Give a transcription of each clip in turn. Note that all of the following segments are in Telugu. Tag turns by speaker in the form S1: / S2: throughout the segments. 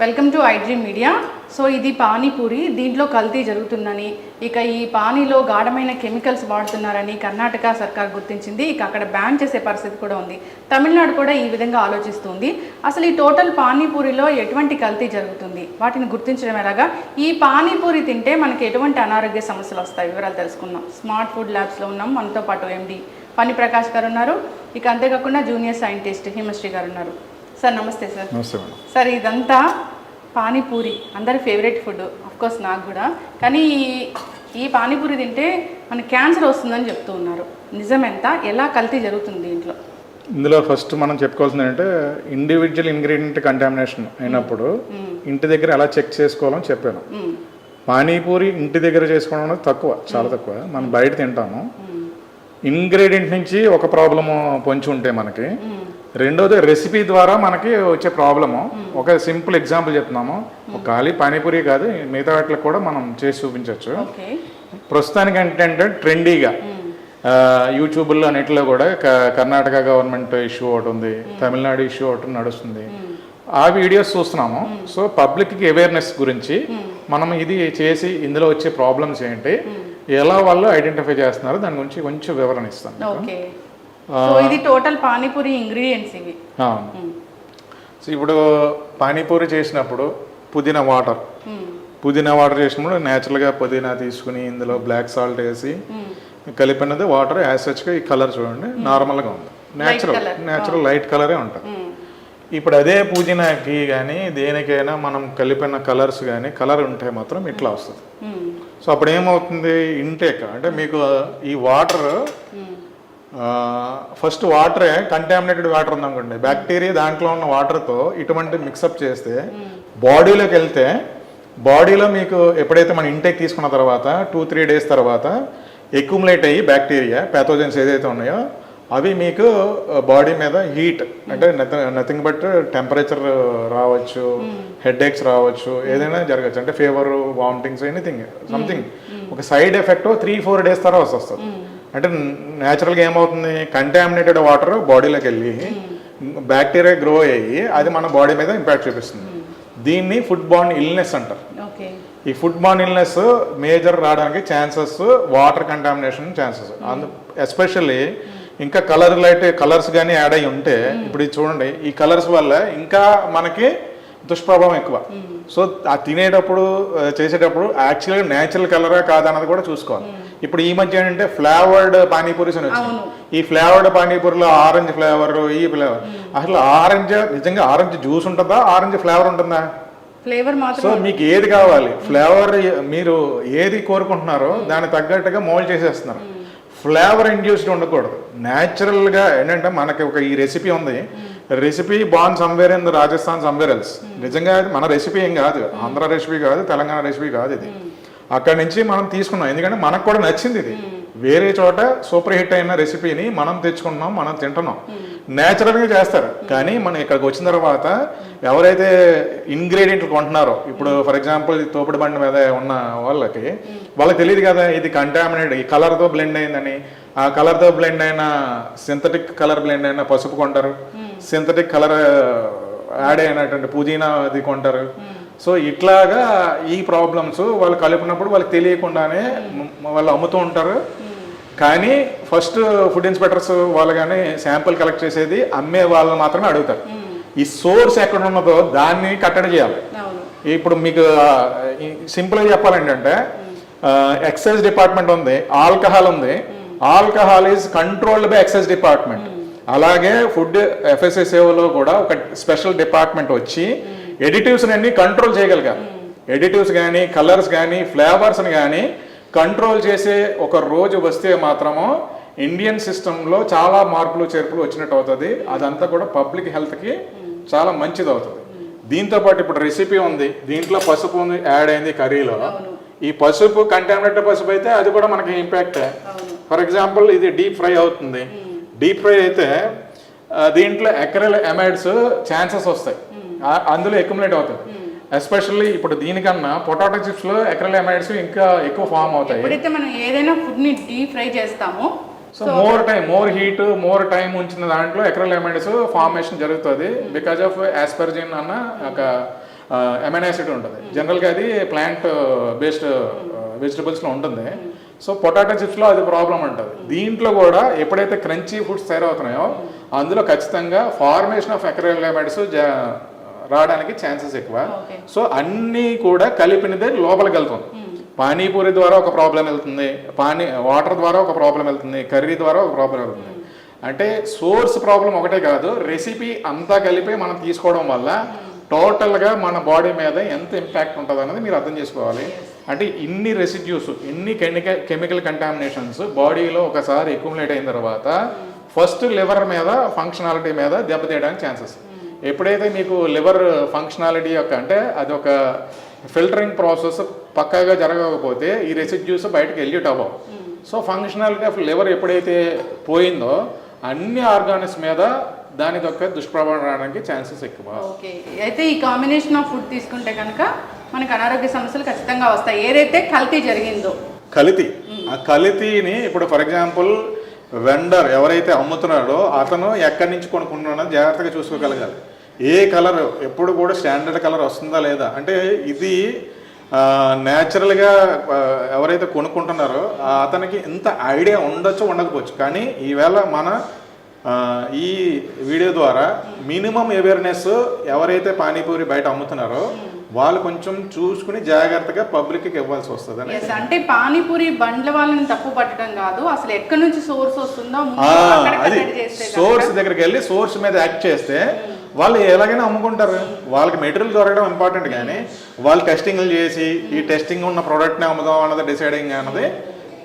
S1: Welcome to iDream media so ఇది పానీపూరి దీంట్లో కల్తీ జరుగుతుందని. ఇక ఈ పానీలో గాఢమైన కెమికల్స్ వాడుతున్నారని కర్ణాటక సర్కార్ గుర్తించింది. ఇక అక్కడ బ్యాన్ చేసే పరిస్థితి కూడా ఉంది. తమిళనాడు కూడా ఈ విధంగా ఆలోచిస్తుంది. అసలు ఈ టోటల్ పానీపూరిలో ఎటువంటి కల్తీ జరుగుతుంది? వాటిని గుర్తించడం ఎలాగా? ఈ పానీపూరి తింటే మనకి ఎటువంటి అనారోగ్య సమస్యలు వస్తాయి? వివరాలు తెలుసుకుందాం. స్మార్ట్ ఫుడ్ ల్యాబ్స్లో ఉన్నాం. మనతో పాటు ఎండి పని ప్రకాష్ గారు ఉన్నారు. ఇక అంతేకాకుండా జూనియర్ సైంటిస్ట్ హిమశ్రీ గారు ఉన్నారు. సార్ నమస్తే సార్.
S2: నమస్తే మేడం.
S1: సార్ ఇదంతా పానీపూరి అందరి ఫేవరెట్ ఫుడ్. కోర్స్ నాకు కూడా. కానీ ఈ- ఈ పానీపూరి తింటే మనకి క్యాన్సర్ వస్తుందని చెప్తూ ఉన్నారు. నిజమెంత? ఎలా కల్తీ జరుగుతుంది దీంట్లో
S2: ఇందులో ఫస్ట్ మనం చెప్పుకోవాల్సింది ఏంటంటే ఇండివిజువల్ ఇంగ్రీడియంట్ కంటామినేషన్ అయినప్పుడు ఇంటి దగ్గర ఎలా చెక్ చేసుకోవాలని చెప్పాను. పానీపూరి ఇంటి దగ్గర చేసుకోవడం అనేది తక్కువ చాలా తక్కువ. మనం బయట తింటాము. ఇంగ్రీడియంట్ నుంచి ఒక ప్రాబ్లము పొంచి ఉంటే మనకి రెండోది రెసిపీ ద్వారా మనకి వచ్చే ప్రాబ్లము. ఒక సింపుల్ ఎగ్జాంపుల్ చెప్తున్నాము. ఒక ఖాళీ పానీపూరి కాదు మిగతా వాటికి కూడా మనం చేసి చూపించవచ్చు. ప్రస్తుతానికి ఏంటంటే ట్రెండీగా యూట్యూబ్లో అన్నిటిలో కూడా కర్ణాటక గవర్నమెంట్ ఇష్యూ ఒకటి ఉంది తమిళనాడు ఇష్యూ ఒకటి నడుస్తుంది. ఆ వీడియోస్ చూస్తున్నాము. సో పబ్లిక్కి అవేర్నెస్ గురించి మనం ఇది చేసి ఇందులో వచ్చే ప్రాబ్లమ్స్ ఏంటి? ఎలా వాళ్ళు ఐడెంటిఫై చేస్తున్నారు? దాని గురించి కొంచెం వివరణ ఇస్తాను
S1: ఇది టోటల్ పానీపూరి ఇంగ్రీడియంట్స్ ఇవి.
S2: సో ఇప్పుడు పానీపూరి చేసినప్పుడు పుదీనా వాటర్
S1: మ్మ్.
S2: పుదీనా వాటర్ చేసినప్పుడు న్యాచురల్గా పుదీనా తీసుకుని ఇందులో బ్లాక్ సాల్ట్ వేసి కలిపినది వాటర్ యాసెచ్గా ఈ కలర్ చూడండి నార్మల్గా ఉంది. న్యాచురల్. న్యాచురల్ లైట్ కలరే ఉంటుంది. ఇప్పుడు అదే పూజనకి కానీ దేనికైనా మనం కలిపిన కలర్స్ కానీ కలర్ ఉంటే మాత్రం ఇట్లా వస్తుంది. సో అప్పుడు ఏమవుతుంది ఇంటేక్ అంటే మీకు ఈ వాటర్ ఫస్ట్ వాటరే కంటామినేటెడ్ వాటర్ ఉందనుకోండి. బ్యాక్టీరియా దాంట్లో ఉన్న వాటర్తో ఇటువంటి మిక్సప్ చేస్తే బాడీలోకి వెళ్తే బాడీలో మీకు ఎప్పుడైతే మన ఇంటేక్ తీసుకున్న తర్వాత టూ త్రీ డేస్ తర్వాత ఎక్యుములేట్ అయ్యి బ్యాక్టీరియా ప్యాథోజన్స్ ఏదైతే ఉన్నాయో అవి మీకు బాడీ మీద హీట్ అంటే నథింగ్ బట్ టెంపరేచర్ రావచ్చు హెడ్ ఏక్స్ రావచ్చు ఏదైనా జరగచ్చు. అంటే ఫీవర్ వామిటింగ్స్ ఎనీథింగ్. సంథింగ్ ఒక side effect three four days తర్వాత వస్తుంది. అంటే న్యాచురల్గా ఏమవుతుంది? కంటామినేటెడ్ వాటర్ బాడీలోకి వెళ్ళి బ్యాక్టీరియా గ్రో అయ్యి అది మన బాడీ మీద ఇంపాక్ట్ చూపిస్తుంది. దీన్ని ఫుడ్ బాన్ ఇల్నెస్ అంటారు ఈ ఫుడ్ బాన్ ఇల్నెస్ మేజర్ రావడానికి ఛాన్సెస్ వాటర్ కంటామినేషన్ ఛాన్సెస్ అందు ఎస్పెషల్లీ ఇంకా కలర్ లైట్ కలర్స్ కానీ యాడ్ అయి ఉంటే ఇప్పుడు చూడండి ఈ కలర్స్ వల్ల ఇంకా మనకి దుష్ప్రభావం ఎక్కువ. సో ఆ తినేటప్పుడు చేసేటప్పుడు యాక్చువల్గా న్యాచురల్ కలరా కాదన్నది కూడా చూసుకోవాలి. ఇప్పుడు ఈ మధ్య ఏంటంటే ఫ్లేవర్డ్ పానీపూరీస్ అని వచ్చింది. ఈ ఫ్లేవర్డ్ పానీపూరిలో ఆరెంజ్ ఫ్లేవర్ ఈ ఫ్లేవర్ అసలు ఆరెంజ్ నిజంగా ఆరెంజ్ జ్యూస్ ఉంటుందా? ఆరెంజ్ ఫ్లేవర్ ఉంటుందా?
S1: ఫ్లేవర్
S2: సో మీకు ఏది కావాలి? ఫ్లేవర్ మీరు ఏది కోరుకుంటున్నారో దానికి తగ్గట్టుగా మోల్డ్ చేసేస్తున్నారు. ఫ్లేవర్ ఇండ్యూస్డ్ ఉండకూడదు. న్యాచురల్గా ఏంటంటే మనకి ఒక ఈ రెసిపీ ఉంది. Recipe born somewhere in Rajasthan somewhere else నిజంగా ఇది మన రెసిపీ ఏం కాదు. ఆంధ్ర రెసిపీ కాదు తెలంగాణ రెసిపీ కాదు ఇది. అక్కడి నుంచి మనం తీసుకున్నాం. ఎందుకంటే మనకు కూడా నచ్చింది ఇది. వేరే చోట సూపర్ హిట్ అయిన రెసిపీని మనం తెచ్చుకుంటున్నాం మనం తింటున్నాం. న్యాచురల్గా చేస్తారు. కానీ మనం ఇక్కడికి వచ్చిన తర్వాత ఎవరైతే ఇంగ్రీడియంట్లు కొంటున్నారో ఇప్పుడు ఫర్ ఎగ్జాంపుల్ ఈ తోపుడు బండి మీద ఉన్న వాళ్ళకి వాళ్ళకి తెలియదు కదా ఇది కంటామినేట్ ఈ కలర్తో బ్లెండ్ అయిందని. ఆ కలర్తో బ్లెండ్ అయిన సింథటిక్ కలర్ బ్లెండ్ అయిన పసుపు కొంటారు. సింథటిక్ కలర్ యాడ్ అయినటువంటి పుదీనా అది కొంటారు. సో ఇట్లాగా ఈ ప్రాబ్లమ్స్ వాళ్ళు కలిపినప్పుడు వాళ్ళకి తెలియకుండానే మ- వాళ్ళు అమ్ముతూ ఉంటారు. కానీ ఫస్ట్ ఫుడ్ ఇన్స్పెక్టర్స్ వాళ్ళు కానీ శాంపుల్ కలెక్ట్ చేసేది అమ్మే వాళ్ళని మాత్రమే అడుగుతారు. ఈ సోర్స్ ఎక్కడ ఉన్నదో దాన్ని కట్టడి చేయాలి. ఇప్పుడు మీకు సింపుల్గా చెప్పాలంటే అంటే ఎక్సైజ్ డిపార్ట్మెంట్ ఉంది ఆల్కహాల్ ఉంది. Alcohol is controlled by excise department. అలాగే ఫుడ్ ఎఫ్ఎస్ఎస్ఏలో కూడా ఒక స్పెషల్ డిపార్ట్మెంట్ వచ్చి ఎడిటివ్స్ అన్ని కంట్రోల్ చేయగలిగారు. ఎడిటివ్స్ కానీ కలర్స్ కానీ ఫ్లేవర్స్ని కానీ కంట్రోల్ చేసే ఒక రోజు వస్తే మాత్రము ఇండియన్ సిస్టంలో చాలా మార్పులు చేర్పులు వచ్చినట్టు అవుతుంది. అదంతా కూడా పబ్లిక్ హెల్త్కి చాలా మంచిది అవుతుంది. దీంతో పాటు ఇప్పుడు రెసిపీ ఉంది. దీంట్లో పసుపు ఉంది యాడ్ అయింది కర్రీలో. ఈ పసుపు కంటామినేటెడ్ పసుపు అయితే అది కూడా మనకి ఇంపాక్ట్. ఫర్ ఎగ్జాంపుల్ ఇది డీప్ ఫ్రై అవుతుంది. డీప్ ఫ్రై అయితే దీంట్లో ఎకరల్ ఎమైడ్స్ ఛాన్సెస్ వస్తాయి. అందులో ఎక్యుములేట్ అవుతుంది ఎస్పెషల్లీ ఇప్పుడు దీనికన్నా పొటాటో చిప్స్లో ఎకరల్ ఎమైడ్స్ ఇంకా ఎక్కువ ఫామ్ అవుతాయి.
S1: ఎప్పుడైతే మనం ఏదైనా ఫుడ్ని డీప్ ఫ్రై చేస్తామో
S2: so more time more heat more time ఉంచిన దాంట్లో ఎక్రలెమెంట్స్ ఫార్మేషన్ జరుగుతుంది. బికాజ్ ఆఫ్ ఆస్పర్జిన్ అన్న ఒక ఎమెనాసిడ్ ఉంటుంది. జనరల్గా అది ప్లాంట్ బేస్డ్ వెజిటబుల్స్లో ఉంటుంది. సో పొటాటో చిప్స్లో అది ప్రాబ్లం ఉంటుంది దీంట్లో కూడా ఎప్పుడైతే క్రంచీ ఫుడ్స్ తయారవుతున్నాయో అందులో ఖచ్చితంగా ఫార్మేషన్ ఆఫ్ ఎక్రలెమెంట్స్ రావడానికి ఛాన్సెస్ ఎక్కువ. సో అన్నీ కూడా కలిపినదే లోపలికి వెళ్తుంది. పానీపూరి ద్వారా ఒక ప్రాబ్లం వెళ్తుంది. పానీ వాటర్ ద్వారా ఒక ప్రాబ్లం వెళ్తుంది. కర్రీ ద్వారా ఒక ప్రాబ్లం వెళ్తుంది. అంటే సోర్స్ ప్రాబ్లం ఒకటే కాదు. రెసిపీ అంతా కలిపి మనం తీసుకోవడం వల్ల టోటల్గా మన బాడీ మీద ఎంత ఇంపాక్ట్ ఉంటుంది అనేది మీరు అర్థం చేసుకోవాలి. అంటే ఇన్ని రెసిడ్యూస్ ఇన్ని కెమికల్ కెమికల్ కంటామినేషన్స్ బాడీలో ఒకసారి ఎక్యుములేట్ అయిన తర్వాత ఫస్ట్ లివర్ మీద ఫంక్షనాలిటీ మీద దెబ్బతీయడానికి ఛాన్సెస్. ఎప్పుడైతే మీకు లివర్ ఫంక్షనాలిటీ యొక్క అంటే అది ఒక ఫిల్టరింగ్ ప్రాసెస్ పక్కాగా జరగకపోతే ఈ రెసిడ్యూస్ బయటకు వెళ్ళేట్ అవ్వవు. సో ఫంక్షనాలిటీ ఆఫ్ లివర్ ఎప్పుడైతే పోయిందో అన్ని ఆర్గానిక్స్ మీద దాని యొక్క దుష్ప్రభావం రావడానికి ఛాన్సెస్ ఎక్కువ.
S1: ఓకే. అయితే ఈ కాంబినేషన్ ఆఫ్ ఫుడ్ తీసుకుంటే కనుక మనకు అనారోగ్య సమస్యలు ఖచ్చితంగా వస్తాయి. ఏదైతే కల్తీ జరిగిందో.
S2: కలితి. ఆ కలితీని ఇప్పుడు ఫర్ ఎగ్జాంపుల్ వెండర్ ఎవరైతే అమ్ముతున్నాడో అతను ఎక్కడి నుంచి కొనుక్కుంటున్నాడో జాగ్రత్తగా చూసుకోగలగాలి. ఏ కలర్ ఎప్పుడు కూడా స్టాండర్డ్ కలర్ వస్తుందా లేదా? అంటే ఇది న్యాచురల్గా ఎవరైతే కొనుక్కుంటున్నారో అతనికి ఇంత ఐడియా ఉండొచ్చు ఉండకపోవచ్చు. కానీ ఈవేళ మన ఈ వీడియో ద్వారా మినిమం అవేర్నెస్ ఎవరైతే పానీపూరి బయట అమ్ముతున్నారో వాళ్ళు కొంచెం చూసుకుని జాగ్రత్తగా పబ్లిక్కి ఇవ్వాల్సి వస్తుందని
S1: ఎస్ అంటే పానీపూరి బండ్ల వాళ్ళని తప్పు పట్టడం కాదు. అసలు ఎక్కడి నుంచి సోర్స్ వస్తుందో
S2: అది సోర్స్ దగ్గరికి వెళ్ళి సోర్స్ మీద యాక్ట్ చేస్తే వాళ్ళు ఎలాగైనా అమ్ముకుంటారు. వాళ్ళకి మెటీరియల్ దొరకడం ఇంపార్టెంట్ కానీ వాళ్ళు టెస్టింగ్లు చేసి ఈ టెస్టింగ్ ఉన్న ప్రోడక్ట్ని అమ్ముదాం అన్నది డిసైడింగ్ అన్నది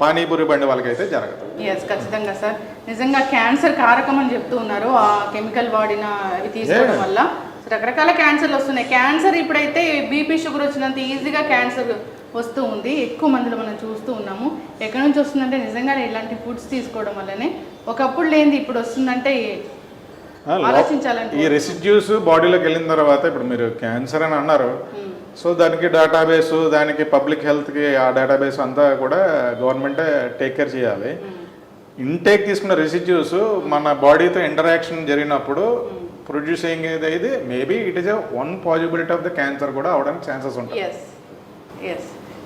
S2: పానీపూరి బండి వాళ్ళకైతే జరగదు.
S1: ఎస్ ఖచ్చితంగా సార్. నిజంగా క్యాన్సర్ కారకం అని చెప్తూ ఉన్నారు. ఆ కెమికల్ వాడిన అవి తీసుకోవడం. వల్ల. రకరకాల క్యాన్సర్లు వస్తున్నాయి. క్యాన్సర్ ఇప్పుడైతే బీపీ షుగర్ వచ్చినంత ఈజీగా క్యాన్సర్ వస్తూ ఉంది. ఎక్కువ మందిలో మనం చూస్తూ ఉన్నాము. ఎక్కడి నుంచి వస్తుందంటే నిజంగానే ఇలాంటి ఫుడ్స్ తీసుకోవడం వల్లనే. ఒకప్పుడు లేనిది ఇప్పుడు వస్తుందంటే ఆలోచించాలంటే
S2: ఈ రెసిడ్యూస్ బాడీలోకి వెళ్ళిన తర్వాత ఇప్పుడు మీరు క్యాన్సర్ అని అన్నారు. సో దానికి డేటాబేస్ దానికి పబ్లిక్ హెల్త్కి ఆ డేటాబేస్ అంతా కూడా గవర్నమెంటే టేక్ కేర్ చేయాలి. ఇంటేక్ తీసుకున్న రెసిడ్యూస్ మన బాడీతో ఇంటరాక్షన్ జరిగినప్పుడు ప్రొడ్యూస్ అయ్యేది ఇది maybe it is one possibility of the cancer కూడా అవడానికి ఛాన్సెస్ ఉంటాయి.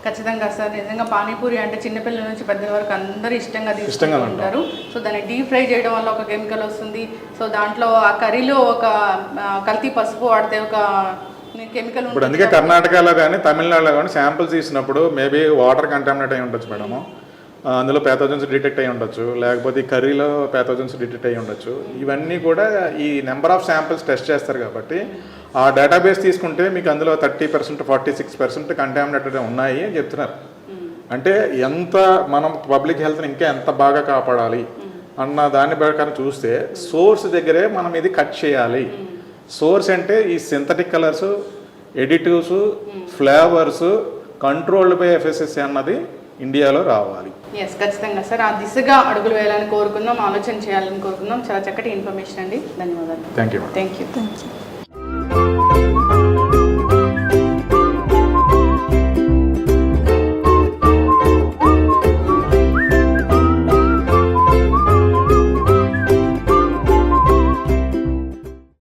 S1: ఖచ్చితంగా సార్. నిజంగా పానీపూరి అంటే చిన్నపిల్లల నుంచి పెద్దల వరకు అందరూ ఇష్టంగా
S2: ఇష్టంగా
S1: ఉంటారు. సో దాన్ని డీప్ ఫ్రై చేయడం వల్ల ఒక కెమికల్ వస్తుంది. సో దాంట్లో ఆ కర్రీలో ఒక కల్తీ పసుపు వాడితే ఒక కెమికల్
S2: ఇప్పుడు అందుకే కర్ణాటకలో కానీ తమిళనాడులో కానీ శాంపిల్స్ తీసినప్పుడు మేబీ వాటర్ కంటామినేట్ అయి ఉండొచ్చు మేడము. అందులో ప్యాథోజన్స్ డిటెక్ట్ అయి ఉండొచ్చు. లేకపోతే ఈ కర్రీలో ప్యాథోజన్స్ డిటెక్ట్ అయి ఉండొచ్చు. ఇవన్నీ కూడా ఈ నెంబర్ ఆఫ్ శాంపిల్స్ టెస్ట్ చేస్తారు కాబట్టి ఆ డేటాబేస్ తీసుకుంటే మీకు అందులో thirty percent forty six percent contaminated ఉన్నాయి అని చెప్తున్నారు. అంటే ఎంత మనం పబ్లిక్ హెల్త్ని ఇంకా ఎంత బాగా కాపాడాలి అన్న దాని ప్రకారం చూస్తే సోర్స్ దగ్గరే మనం ఇది కట్ చేయాలి. సోర్స్ అంటే ఈ synthetic colours additives flavours controlled by FSSC అన్నది ఇండియాలో రావాలి.
S1: ఎస్ ఖచ్చితంగా సార్. ఆ దిశగా అడుగులు వేయాలని కోరుకుందాం ఆలోచన చేయాలని కోరుకుందాం చాలా చక్కటి ఇన్ఫర్మేషన్ అండి. ధన్యవాదాలు.
S2: Thank you
S1: thank you
S3: thank you